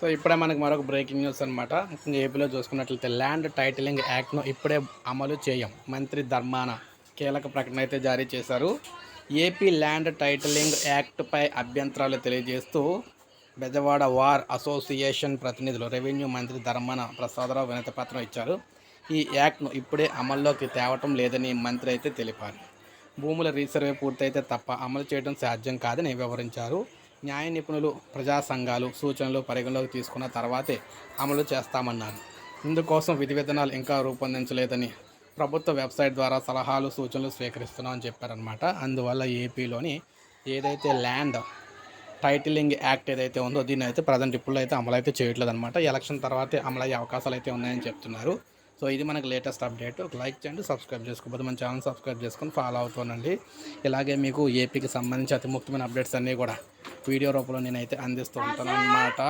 So ఇప్పుడే మనకు మరొక బ్రేకింగ్ న్యూస్ అనమాట ముఖ్యంగా ఏపీలో చూసుకున్నట్లయితే ల్యాండ్ టైటిలింగ్ యాక్ట్ను ఇప్పుడే అమలు చేయం. మంత్రి ధర్మాన కీలక ప్రకటన అయితే జారీ చేశారు. ఏపీ ల్యాండ్ టైటిలింగ్ యాక్ట్పై అభ్యంతరాలు తెలియజేస్తూ బెజవాడ వార్ అసోసియేషన్ ప్రతినిధులు రెవెన్యూ మంత్రి ధర్మాన ప్రసాదరావు వినతి పత్రం ఇచ్చారు. ఈ యాక్ట్ను ఇప్పుడే అమల్లోకి తేవటం లేదని మంత్రి అయితే తెలిపారు. భూముల రీసర్వే పూర్తయితే తప్ప అమలు చేయడం సాధ్యం కాదని వివరించారు. న్యాయ నిపుణులు ప్రజా సంఘాలు సూచనలు పరిగణలోకి తీసుకున్న తర్వాతే అమలు చేస్తామన్నారు. ఇందుకోసం విధి విధానాలు ఇంకా రూపొందించలేదని ప్రభుత్వ వెబ్సైట్ ద్వారా సలహాలు సూచనలు స్వీకరిస్తున్నామని చెప్పారనమాట అందువల్ల ఏపీలోని ఏదైతే ల్యాండ్ టైటిలింగ్ యాక్ట్ ఏదైతే ఉందో దీన్ని అయితే ప్రజెంట్ ఇప్పుడు అయితే అమలు అయితే చేయట్లేదు అనమాట ఎలక్షన్ తర్వాతే అమలయ్యే అవకాశాలు అయితే ఉన్నాయని చెప్తున్నారు. సో ఇది మనకు లేటెస్ట్ అప్డేట్. ఒక లైక్ చేయండి సబ్స్క్రైబ్ చేసుకోకపోతే మన ఛానల్ సబ్స్క్రైబ్ చేసుకొని ఫాలో అవుతానండి ఇలాగే మీకు ఏపీకి సంబంధించి అతి ముఖ్యమైన అప్డేట్స్ అన్నీ కూడా వీడియో రూపంలో నేనైతే అందిస్తూ ఉంటాను అన్నమాట.